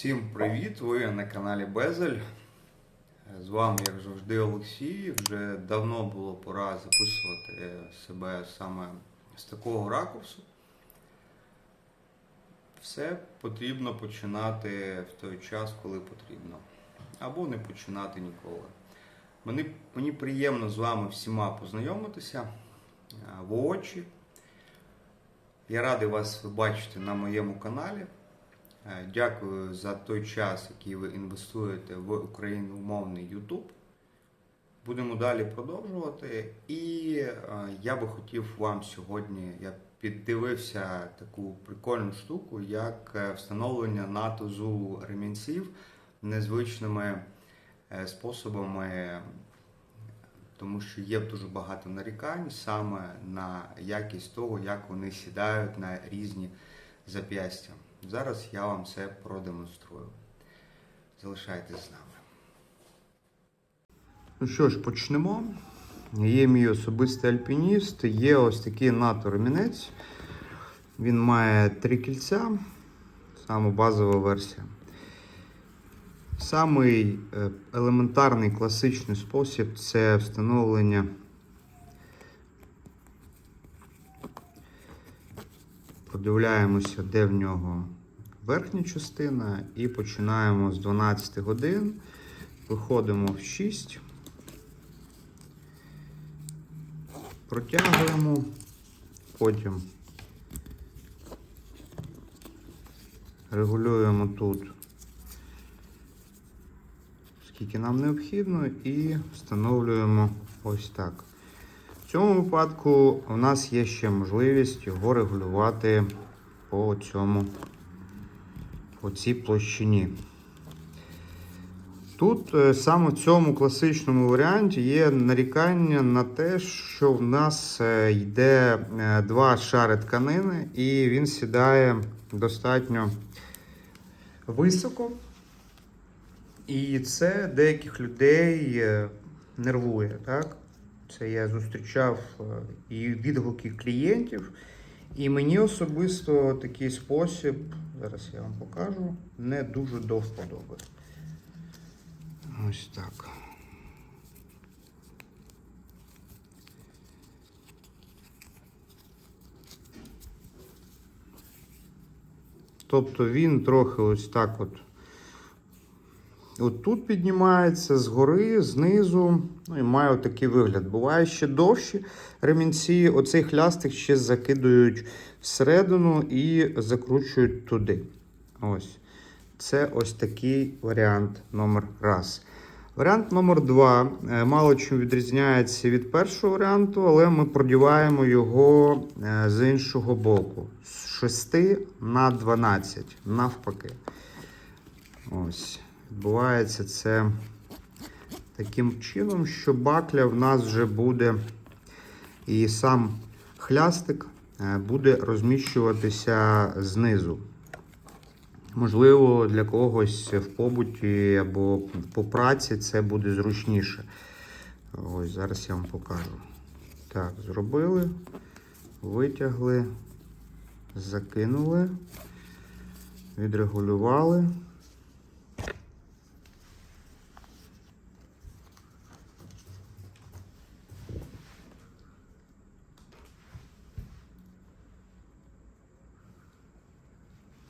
Всім привіт! Ви на каналі Безель. З вами, як завжди, Олексій. Вже давно було пора записувати себе саме з такого ракурсу. Все потрібно починати в той час, коли потрібно. Або не починати ніколи. Мені, мені приємно з вами всіма познайомитися в очі. Я радий вас бачити на моєму каналі. Е, Дякую за той час, який ви інвестуєте в україномовний YouTube. Будемо далі продовжувати. І е, я би хотів вам сьогодні, я піддивився таку прикольну штуку, як е, встановлення натузу ремінців незвичними способами, тому що є дуже багато нарікань саме на якість того, як вони сідають на різні зап'ястя. Зараз я вам це продемонструю. Залишайтесь з нами. Ну що ж, почнемо. Є мій особистий альпініст, є ось такий НАТО ремінець. Він має три кільця, саме базова версія. Самий е, елементарний класичний спосіб це встановлення Продивляємося, де в нього верхня частина, і починаємо з 12 годин. Виходимо в 6. Протягуємо, потім регулюємо тут, скільки нам необхідно, і встановлюємо ось так. В цьому випадку у нас є ще можливість його регулювати по цьому, по цій площині. Тут е, саме в цьому класичному варіанті є нарікання на те, що в нас е, йде е, два шари тканини, і він сідає достатньо високо. І це деяких людей нервує. так? Це я зустрічав е, і відгуки клієнтів. І мені особисто такий спосіб, зараз я вам покажу, не дуже до вподоби. Ось так. Тобто він трохи ось так от. От тут піднімається згори, знизу, ну і має такий вигляд. Буває ще довші ремінці. Оцей хлястик ще закидують всередину і закручують туди. Ось. Це ось такий варіант номер раз. Варіант номер два е, мало чим відрізняється від першого варіанту, але ми продіваємо його е, з іншого боку. З 6 на 12, навпаки. Ось. Відбувається це таким чином, що бакля в нас вже буде і сам хлястик е, буде розміщуватися знизу. Можливо, для когось в побуті або по праці це буде зручніше. Ось зараз я вам покажу. Так, зробили, витягли, закинули, відрегулювали.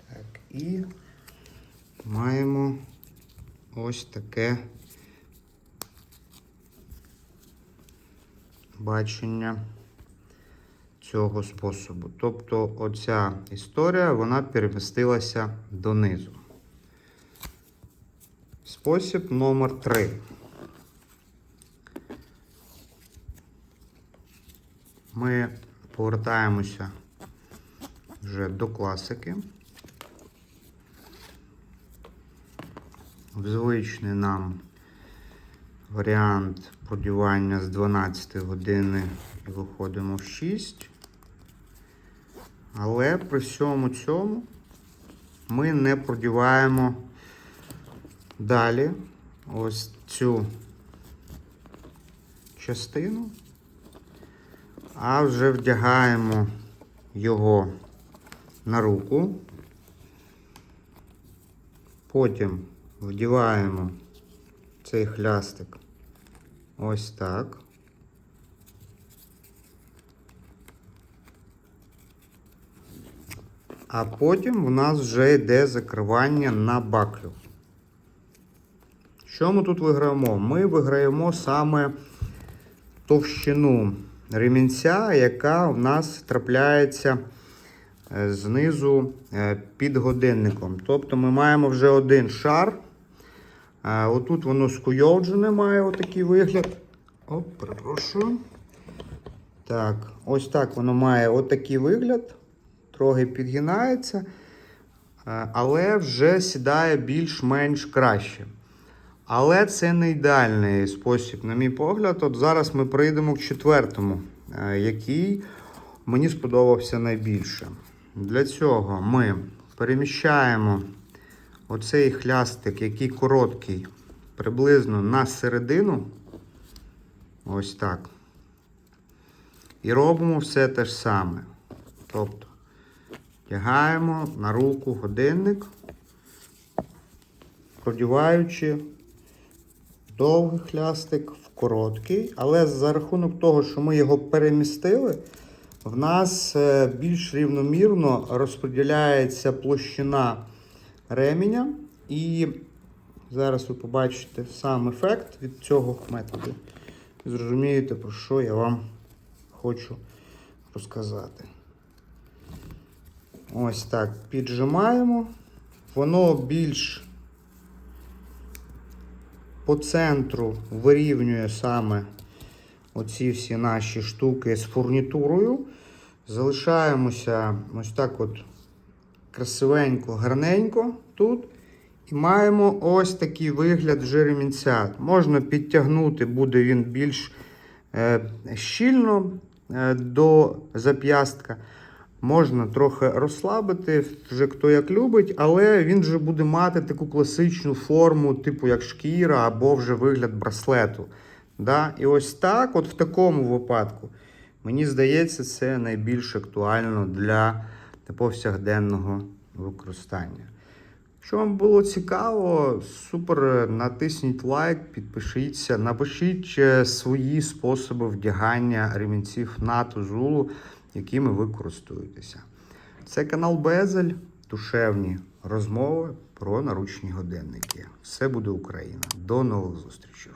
Так, і маємо ось таке бачення цього способу. Тобто оця історія вона перемістилася донизу. Спосіб номер 3. Ми повертаємося вже до класики. В звичний нам варіант продівання з 12 години і виходимо в 6. Але при всьому цьому ми не продіваємо далі ось цю частину, а вже вдягаємо його на руку. Потім вдіваємо цей хлястик ось так. А потім в нас вже йде закривання на баклю. Що ми тут виграємо? Ми виграємо саме товщину ремінця, яка в нас трапляється е, знизу е, під годинником. Тобто ми маємо вже один шар. Е, Отут воно скуйовджене має отакий вигляд. Оп, перепрошую. Так, ось так воно має отакий вигляд. Трохи підгинається, але вже сідає більш-менш краще. Але це не ідеальний спосіб, на мій погляд. От зараз ми прийдемо к четвертому, який мені сподобався найбільше. Для цього ми переміщаємо оцей хлястик, який короткий, приблизно на середину. Ось так. І робимо все те ж саме. Тобто тягаємо на руку годинник, продіваючи довгий хлястик в короткий, але за рахунок того, що ми його перемістили, в нас е, більш рівномірно розподіляється площина ременя. І зараз ви побачите сам ефект від цього методу. Зрозумієте, про що я вам хочу розказати. Ось так піджимаємо. Воно більш по центру вирівнює саме оці всі наші штуки з фурнітурою. Залишаємося ось так от красивенько, гарненько тут. І маємо ось такий вигляд вже. Можна підтягнути, буде він більш е, щільно е, до зап'ястка. Можна трохи розслабити, вже хто як любить, але він вже буде мати таку класичну форму, типу як шкіра або вже вигляд браслету. Да? І ось так, от в такому випадку, мені здається, це найбільш актуально для повсякденного використання. Якщо вам було цікаво, супер, натисніть лайк, підпишіться, напишіть е, свої способи вдягання ремінців НАТО Зулу, якими ви користуєтеся. Це канал Безель, душевні розмови про наручні годинники. Все буде Україна. До нових зустрічей!